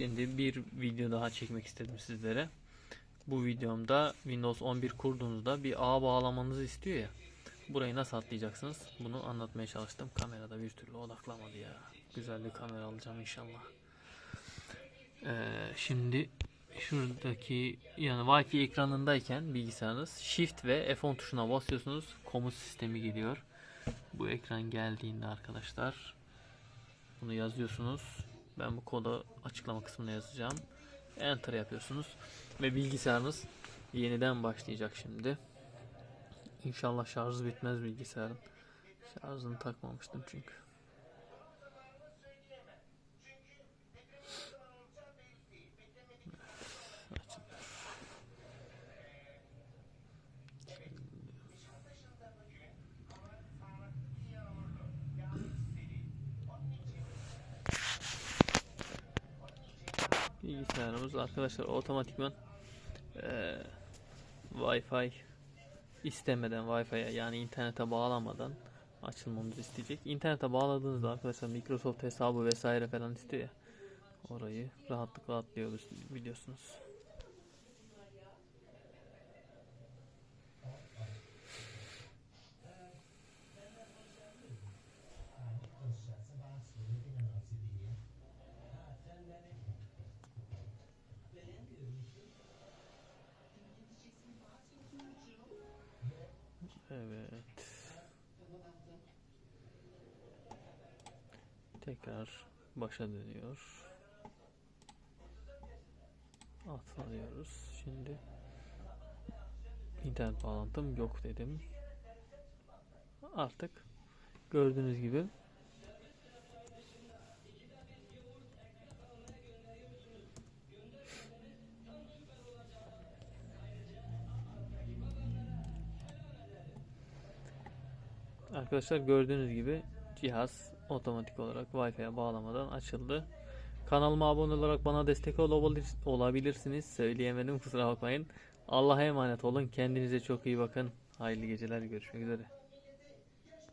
Şimdi bir video daha çekmek istedim sizlere. Bu videomda Windows 11 kurduğunuzda bir ağ bağlamanızı istiyor ya. Burayı nasıl atlayacaksınız? Bunu anlatmaya çalıştım. Kamerada bir türlü odaklamadı ya. Güzel bir kamera alacağım inşallah. Ee, şimdi şuradaki yani Wi-Fi ekranındayken bilgisayarınız Shift ve F10 tuşuna basıyorsunuz. Komut sistemi geliyor. Bu ekran geldiğinde arkadaşlar bunu yazıyorsunuz. Ben bu kodu açıklama kısmına yazacağım. Enter yapıyorsunuz ve bilgisayarınız yeniden başlayacak şimdi. İnşallah şarjı bitmez bilgisayarın. Şarjını takmamıştım çünkü. Evet, açılıyor. Bilgisayarımız arkadaşlar otomatikman eee Wi-Fi istemeden Wi-Fi'ye yani internete bağlamadan açılmamızı isteyecek. İnternete bağladığınızda arkadaşlar Microsoft hesabı vesaire falan istiyor ya. Orayı rahatlıkla atlıyoruz biliyorsunuz. Evet. Tekrar başa dönüyor. Atlıyoruz. Şimdi internet bağlantım yok dedim. Artık gördüğünüz gibi Arkadaşlar gördüğünüz gibi cihaz otomatik olarak Wi-Fi'ye bağlamadan açıldı. Kanalıma abone olarak bana destek olabilir, olabilirsiniz. Söyleyemedim kusura bakmayın. Allah'a emanet olun. Kendinize çok iyi bakın. Hayırlı geceler. Görüşmek üzere.